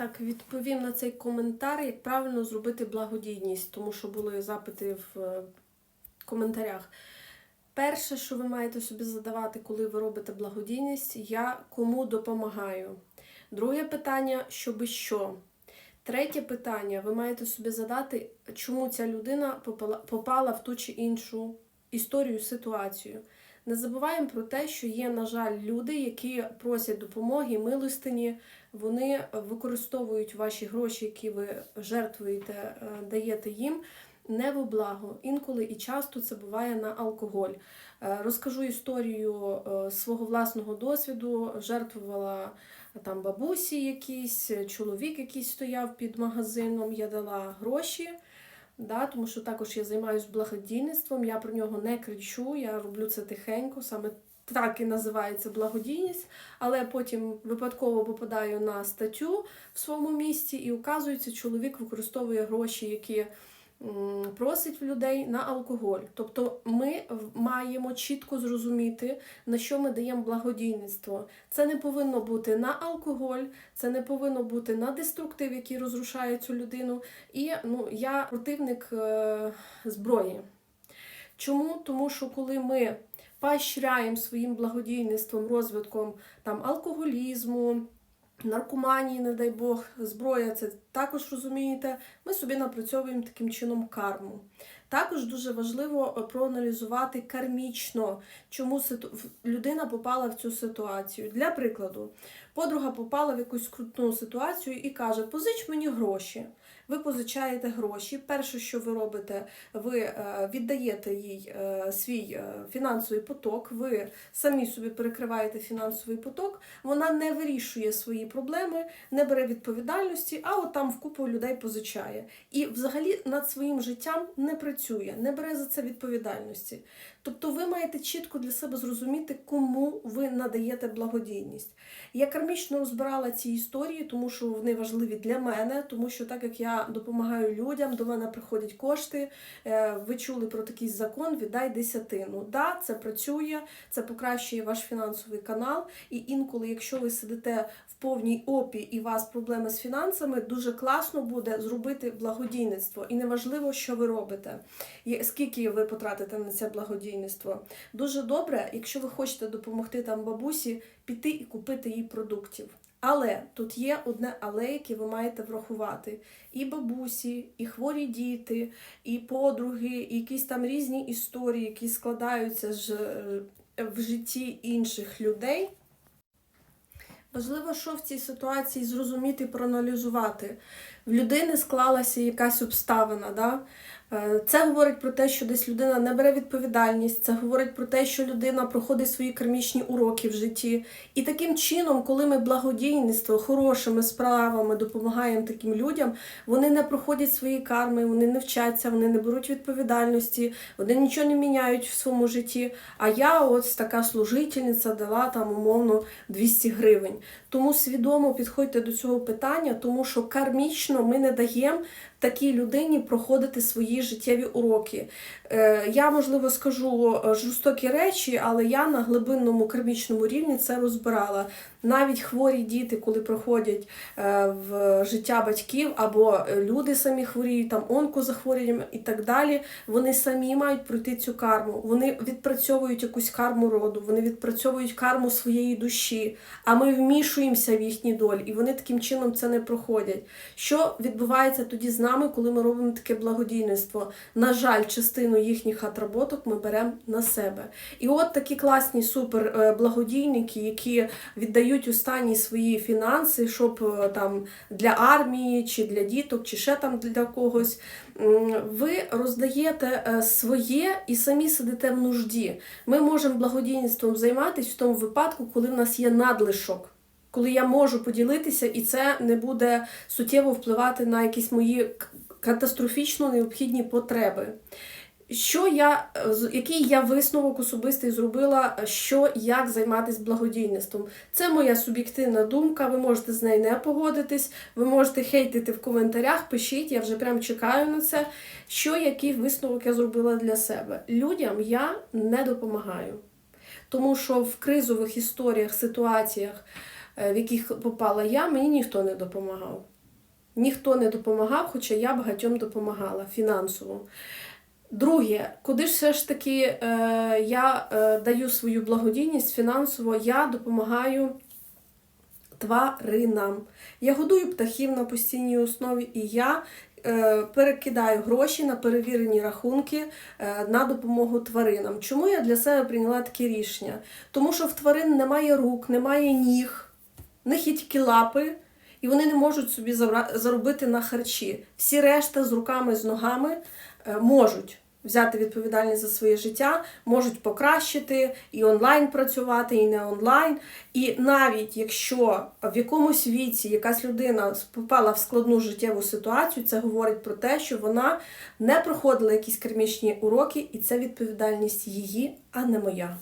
Так, відповім на цей коментар, як правильно зробити благодійність, тому що були запити в е, коментарях. Перше, що ви маєте собі задавати, коли ви робите благодійність, я кому допомагаю. Друге питання, щоби що. Третє питання, ви маєте собі задати, чому ця людина попала, попала в ту чи іншу історію, ситуацію. Не забуваємо про те, що є, на жаль, люди, які просять допомоги, милостині, вони використовують ваші гроші, які ви жертвуєте, е, даєте їм. Не во благо. Інколи і часто це буває на алкоголь. Е, Розкажу історію е, свого власного досвіду. Жертвувала там бабусі якісь, чоловік якийсь стояв під магазином, я дала гроші. Да, тому що також я займаюся благодійництвом, я про нього не кричу, я роблю це тихенько, саме так і називається благодійність, але потім випадково попадаю на статтю в своєму місті, і оказується, чоловік використовує гроші, які просить людей на алкоголь. Тобто ми маємо чітко зрозуміти, на що ми даємо благодійництво. Це не повинно бути на алкоголь, це не повинно бути на деструктив, який розрушає цю людину. І ну, я противник е, зброї. Чому? Тому що коли ми поощряємо своїм благодійництвом, розвитком там, алкоголізму, наркоманії, не дай Бог, зброя, це також розумієте, ми собі напрацьовуємо таким чином карму. Також дуже важливо е, проаналізувати кармічно, чому людина попала в цю ситуацію. Для прикладу, подруга попала в якусь скрутну ситуацію і каже: позич мені гроші. Ви позичаєте гроші. Перше, що ви робите, ви е, віддаєте їй е, свій фінансовий поток, ви самі собі перекриваєте фінансовий поток, вона не вирішує свої проблеми, не бере відповідальності, а от там в купу людей позичає. І взагалі над своїм життям не працює, не бере за це відповідальності. Тобто ви маєте чітко для себе зрозуміти, кому ви надаєте благодійність. Я кармічно розбирала ці історії, тому що вони важливі для мене, тому що так як я допомагаю людям, до мене приходять кошти. е, Ви чули про такий закон віддай десятину. Да, це працює, це покращує ваш фінансовий канал. І інколи, якщо ви сидите в повній опі і у вас проблеми з фінансами, дуже класно буде зробити благодійництво. І неважливо, що ви робите, скільки ви потратите на це благодійництво. Дуже добре, якщо ви хочете допомогти там бабусі, піти і купити їй продуктів. Але тут є одне але, яке ви маєте врахувати. І бабусі, і хворі діти, і подруги, і якісь там різні історії, які складаються ж е, в житті інших людей. Важливо, що в цій ситуації зрозуміти, проаналізувати. В людини склалася якась обставина. Да? Е, Це говорить про те, що десь людина не бере відповідальність, це говорить про те, що людина проходить свої кармічні уроки в житті. І таким чином, коли ми благодійництво хорошими справами допомагаємо таким людям, вони не проходять свої карми, вони не вчаться, вони не беруть відповідальності, вони нічого не міняють в своєму житті. А я, ось така служительниця, дала там умовно 200 гривень. Тому свідомо підходьте до цього питання, тому що кармічно ми не даємо такій людині проходити свої життєві уроки. Е, Я, можливо, скажу е, жорстокі речі, але я на глибинному кармічному рівні це розбирала. Навіть хворі діти, коли проходять е, в життя батьків, або люди самі хворіють, там онкозахворюванням і так далі, вони самі мають пройти цю карму. Вони відпрацьовують якусь карму роду, вони відпрацьовують карму своєї душі, а ми вмішуємося в їхні долі, і вони таким чином це не проходять. Що відбувається тоді з нами, коли ми робимо таке благодійництво? На жаль, частину їхніх отработок ми беремо на себе. І от такі класні супер е, які віддають останні свої фінанси, щоб е, там для армії, чи для діток, чи ще там для когось. Ви роздаєте е, своє і самі сидите в нужді. Ми можемо благодійництвом займатися в тому випадку, коли в нас є надлишок. Коли я можу поділитися, і це не буде суттєво впливати на якісь мої катастрофічно необхідні потреби. Що я, який я висновок особистий зробила, що як займатися благодійництвом? Це моя суб'єктивна думка. Ви можете з нею не погодитись, ви можете хейтити в коментарях, пишіть, я вже прям чекаю на це. Що який висновок я зробила для себе? Людям я не допомагаю. Тому що в кризових історіях, ситуаціях в яких попала я, мені ніхто не допомагав. Ніхто не допомагав, хоча я багатьом допомагала фінансово. Друге, куди ж все ж таки е, я е, даю свою благодійність фінансово, я допомагаю тваринам. Я годую птахів на постійній основі, і я е, перекидаю гроші на перевірені рахунки е, на допомогу тваринам. Чому я для себе прийняла таке рішення? Тому що в тварин немає рук, немає ніг, в них є тільки лапи, і вони не можуть собі заробити на харчі. Всі решта з руками, з ногами е, можуть. Взяти відповідальність за своє життя, можуть покращити і онлайн працювати, і не онлайн. І навіть якщо в якомусь віці якась людина попала в складну життєву ситуацію, це говорить про те, що вона не проходила якісь кермічні уроки, і це відповідальність її, а не моя.